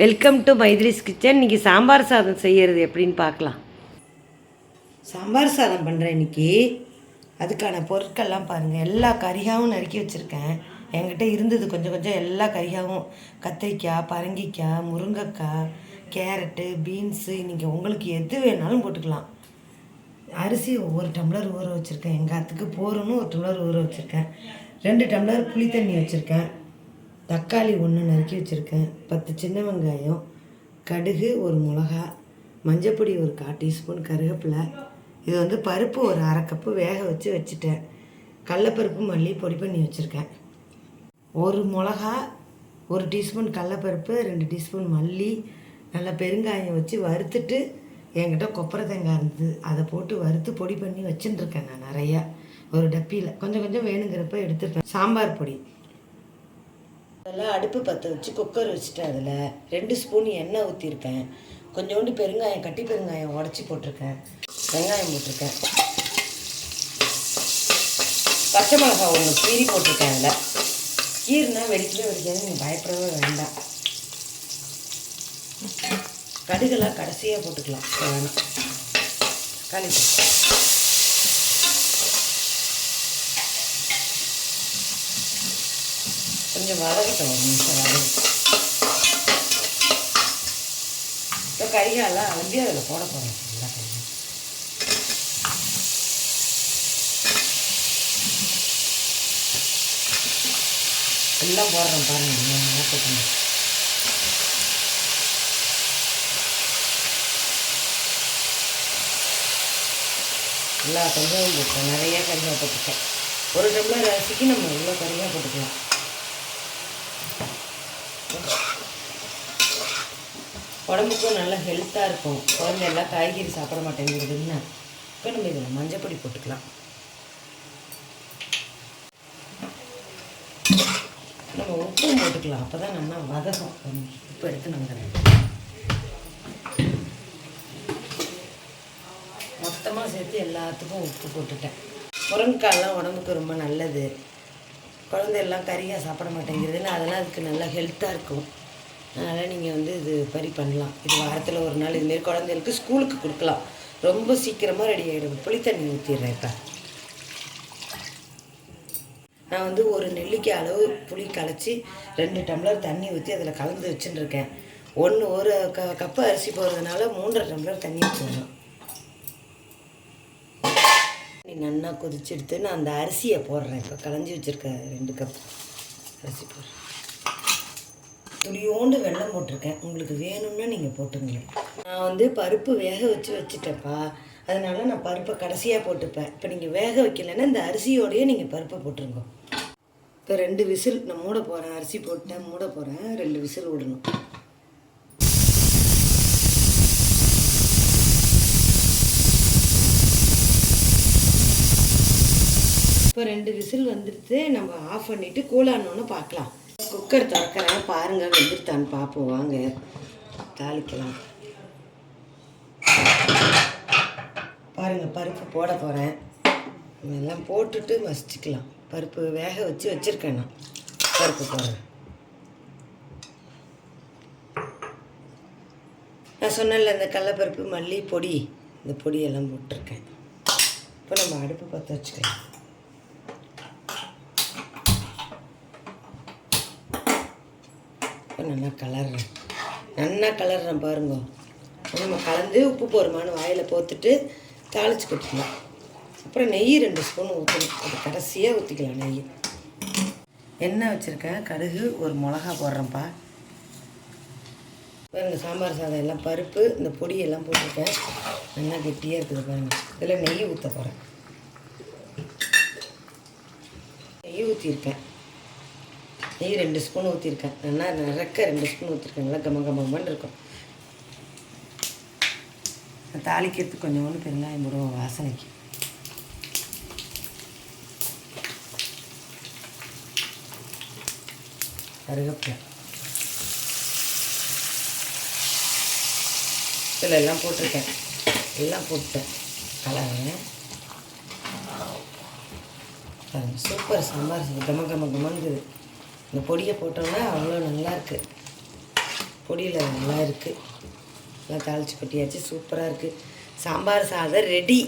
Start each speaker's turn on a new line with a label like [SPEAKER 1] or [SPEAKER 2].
[SPEAKER 1] Welcome to மைத்ரிஸ் kitchen இன்றைக்கி சாம்பார் சாதம் செய்கிறது எப்படின்னு பார்க்கலாம். சாம்பார் சாதம் பண்ணுறேன் இன்னைக்கு. அதுக்கான பொருட்கள்லாம் பாருங்கள் எல்லா கறியாவும் நறுக்கி வச்சுருக்கேன். என்கிட்ட இருந்தது கொஞ்சம் கொஞ்சம் எல்லா கறியாவும். கத்திரிக்காய் பரங்கிக்காய் முருங்கைக்காய் கேரட்டு பீன்ஸு. இன்றைக்கி உங்களுக்கு எது வேணாலும் போட்டுக்கலாம். அரிசி ஒவ்வொரு டம்ளர் ஊற வச்சுருக்கேன். எங்கள் அத்துக்கு போகிறோன்னு ஒரு டம்ளர் ஊற வச்சுருக்கேன். ரெண்டு டம்ளர் புளி தண்ணி வச்சுருக்கேன். தக்காளி ஒன்று நறுக்கி வச்சுருக்கேன். பத்து சின்ன வெங்காயம் கடுகு ஒரு மிளகா மஞ்சப்பொடி ஒரு கால் டீஸ்பூன் கருவேப்பிலை. இது வந்து பருப்பு ஒரு அரை கப்பு வேக வச்சு வச்சுட்டேன். கடலப்பருப்பு மல்லி பொடி பண்ணி வச்சுருக்கேன். ஒரு மிளகா ஒரு டீஸ்பூன் கடலப்பருப்பு ரெண்டு டீஸ்பூன் மல்லி நல்லா பெருங்காயம் வச்சு வறுத்துட்டு என்கிட்ட கொப்பரை தேங்காய் இருந்தது. அதை போட்டு வறுத்து பொடி பண்ணி வச்சுட்டுருக்கேன் நான் நிறையா. ஒரு டப்பியில். கொஞ்சம் கொஞ்சம் வேணுங்கிறப்ப எடுத்துப்பேன். சாம்பார் பொடி. அதெல்லாம் அடுப்பு பற்ற வச்சு குக்கர் வச்சுட்டு அதில். ரெண்டு ஸ்பூன் எண்ணெய் ஊற்றிருக்கேன் கொஞ்சோண்டு பெருங்காயம் கட்டி பெருங்காயம் உடச்சி போட்டிருக்கேன். வெங்காயம் போட்டிருக்கேன். பச்சை மிளகாய் ஒன்று கீரி போட்டிருக்கேன் அதில். கீரினா வெடிக்கவே வெடிக்காது நீங்கள் பயப்படவே வேண்டாம். கடுகெல்லாம் கடைசியாக போட்டுக்கலாம். வேணாம். தக்காளி கொஞ்சம் வதக்கட்டும் ஒரு நிமிஷம் வதக்கட்டும். இப்போ கறிகாலாம் அலம்பி அதில் போட போகிறேன் எல்லா கறியும் எல்லாம் போடுறோம் பாருங்க. நல்லா போட்டுங்க எல்லா கறியாவும் போட்டேன் நிறைய கறியாக போட்டுருக்கேன் ஒரு டம்ளர் அரிசிக்கு நம்ம இவ்வளோ கறியாக போட்டுக்கலாம். உடம்புக்கும் நல்லா ஹெல்த்தாக இருக்கும். குழந்தை எல்லாம் காய்கறி சாப்பிட மாட்டேங்கிறதுன்னு இப்போ நம்ம இதில் மஞ்சப்பொடி போட்டுக்கலாம். நம்ம உப்பு போட்டுக்கலாம். அப்போ தான் நல்லா வதகம். உப்பு எடுத்து நம்ம மொத்தமாக சேர்த்து எல்லாத்துக்கும் உப்பு போட்டுட்டேன். முருங்கைக்காயெல்லாம் உடம்புக்கு ரொம்ப நல்லது. குழந்தையெல்லாம் கறியாக சாப்பிட மாட்டேங்கிறதுன்னு அதெல்லாம் அதுக்கு நல்லா ஹெல்த்தாக இருக்கும். அதனால் நீங்கள் வந்து இது பரி பண்ணலாம். இது வாரத்தில் ஒரு நாள் இதுமாரி குழந்தைகளுக்கு ஸ்கூலுக்கு கொடுக்கலாம். ரொம்ப சீக்கிரமாக ரெடி ஆகிடும் புளித்தண்ணி ஊற்றிடுறேன் இப்போ. நான் வந்து ஒரு நெல்லிக்காய் அளவு புளி கலைச்சி ரெண்டு டம்ளர் தண்ணி ஊற்றி அதில் கலந்து வச்சுட்டுருக்கேன். ஒன்று ஒரு க கப்பு அரிசி போடுறதுனால மூன்றரை டம்ளர் தண்ணி வச்சுருந்தோம் நல்லா கொதிச்சு எடுத்து நான் அந்த அரிசியை போடுறேன். இப்போ கலைஞ்சி வச்சுருக்க ரெண்டு கப் அரிசி போடுறேன். துளியோண்டு வெள்ளம் போட்டிருக்கேன். உங்களுக்கு வேணும்னா நீங்கள் போட்டுங்களேன் நான் வந்து பருப்பு வேக வச்சு வச்சுட்டேன்ப்பா. அதனால நான் பருப்பை கடைசியாக போட்டுப்பேன். இப்போ நீங்கள் வேக வைக்கலைன்னா இந்த அரிசியோடையே நீங்கள் பருப்பை போட்டுருங்க. இப்போ ரெண்டு விசில் நான் மூட போகிறேன் அரிசி போட்டேன் மூட போகிறேன் ரெண்டு விசில் விடணும். இப்போ ரெண்டு விசில் வந்துடுத்து நம்ம ஆஃப் பண்ணிவிட்டு கூலானோன்னு பார்க்கலாம். குக்கர் திறக்கிறேன். பாருங்கள் வெந்துருத்தான்னு பார்ப்போம் வாங்க தாளிக்கலாம். பாருங்கள் பருப்பு போட போகிறேன் இதெல்லாம் போட்டுட்டு மசிச்சுக்கலாம் பருப்பு வேக வச்சு வச்சுருக்கேன் நான். பருப்பு போடுறேன். நான் சொன்னேன்ல இந்த கடலப்பருப்பு மல்லி பொடி இந்த பொடியெல்லாம் போட்டிருக்கேன். இப்போ நம்ம அடுப்பு பற்ற வச்சுக்கலாம். இப்போ நல்லா கலர்றேன். நல்லா கலர்றேன் பாருங்க. நம்ம கலந்து உப்பு போருமானு வாயில் போத்துட்டு தாளிச்சு கொடுத்துக்கலாம் அப்புறம் நெய் ரெண்டு ஸ்பூன் ஊற்றணும் அது கடைசியாக ஊற்றிக்கலாம் நெய். எண்ணெய் வச்சுருக்கேன் கடுகு ஒரு மிளகா போடுறேன்ப்பா. பாருங்க சாம்பார் சாதம் எல்லாம் பருப்பு இந்த பொடியெல்லாம் போட்டிருக்கேன். நல்லா கெட்டியாக இருக்குது பாருங்கள் இதில் நெய் ஊற்ற போகிறேன் நெய் ஊற்றிருக்கேன் நெய் ரெண்டு ஸ்பூன் ஊற்றிருக்கேன் நல்லா நிறக்க ரெண்டு ஸ்பூன் ஊற்றிருக்கேன் நல்லா கம கமன்னு இருக்கும். தாளிக்கிறதுக்கு கொஞ்சோண்டு பெருங்காயம் போடுவோம் வாசனைக்கு. கருகப்பில். இதில் எல்லாம் போட்டிருக்கேன். எல்லாம் போட்டேன் கலருங்க சூப்பர். சாம்பார் கம கம கமங்குது இந்த பொடியை போட்டோம்னா அவ்வளோ நல்லாயிருக்கு. பொடியில் நல்லா இருக்குது நல்லா தாளிச்சு கொட்டியாச்சு சூப்பராக இருக்குது சாம்பார் சாதம் ரெடி